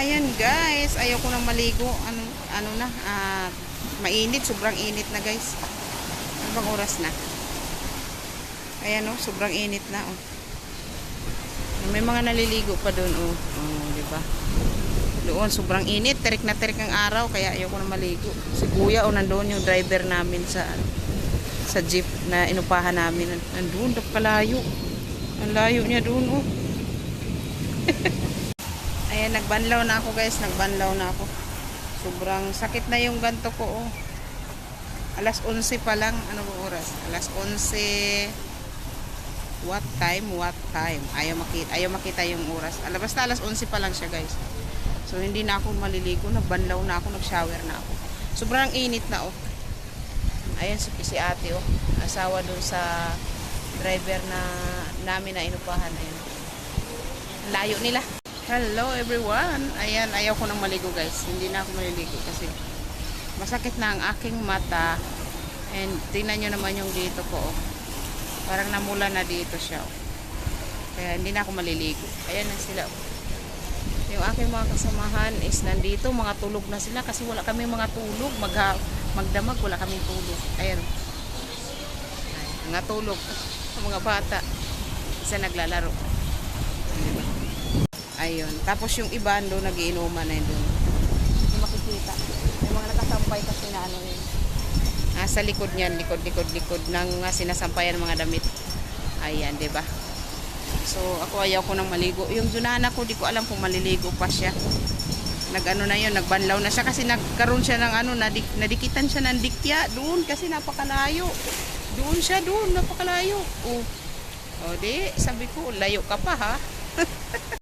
Ayan guys, ayaw ko nang maligo. Ano, ano na, ah, mainit, sobrang init na guys. Ano bang oras na? Ayan oh, sobrang init na oh. May mga naliligo pa doon oh. Oh, di ba? Doon sobrang init, terik na terik ang araw kaya ayaw ko na maligo. Si Kuya oh nandoon yung driver namin sa sa jeep na inupahan namin. Nandoon, kalayo. Ang layo niya doon oh. Ayan, nagbanlaw na ako guys, nagbanlaw na ako. Sobrang sakit na yung ganto ko oh. Alas 11 pa lang, ano ba oras? Alas 11 What time? What time? Ayaw makita, ayaw makita yung oras. Ala, basta alas 11 pa lang siya guys. So hindi na ako maliligo, nagbanlaw na ako, nag-shower na ako. Sobrang init na oh. Ayan si, si ate oh. Asawa dun sa driver na namin na inupahan. Ayan. Layo nila. Hello everyone. Ayan, ayaw ko nang maligo guys. Hindi na ako maliligo kasi masakit na ang aking mata. And tingnan nyo naman yung dito ko oh. Parang namula na dito siya. oh. Kaya hindi na ako maliligo. Ayan na sila. oh. Yung aking mga kasamahan is nandito. Mga tulog na sila kasi wala kami mga tulog. Mag magdamag, wala kaming tulog. Ayan. Ay, mga tulog. Mga bata. Isa naglalaro. Ayun. Tapos yung iba doon nagiinuman na yun doon. Hindi makikita. May mga nakasampay kasi na ano yun. Nasa likod niyan, likod, likod, likod ng uh, sinasampayan ng mga damit. Ayan, 'di ba? So, ako ayaw ko nang maligo. Yung junana ko, di ko alam kung maliligo pa siya. Nag-ano na yun, nagbanlaw na siya kasi nagkaroon siya ng ano, nadik, nadikitan siya ng dikya doon kasi napakalayo. Doon siya, doon, napakalayo. Oh. O di, sabi ko, layo ka pa ha.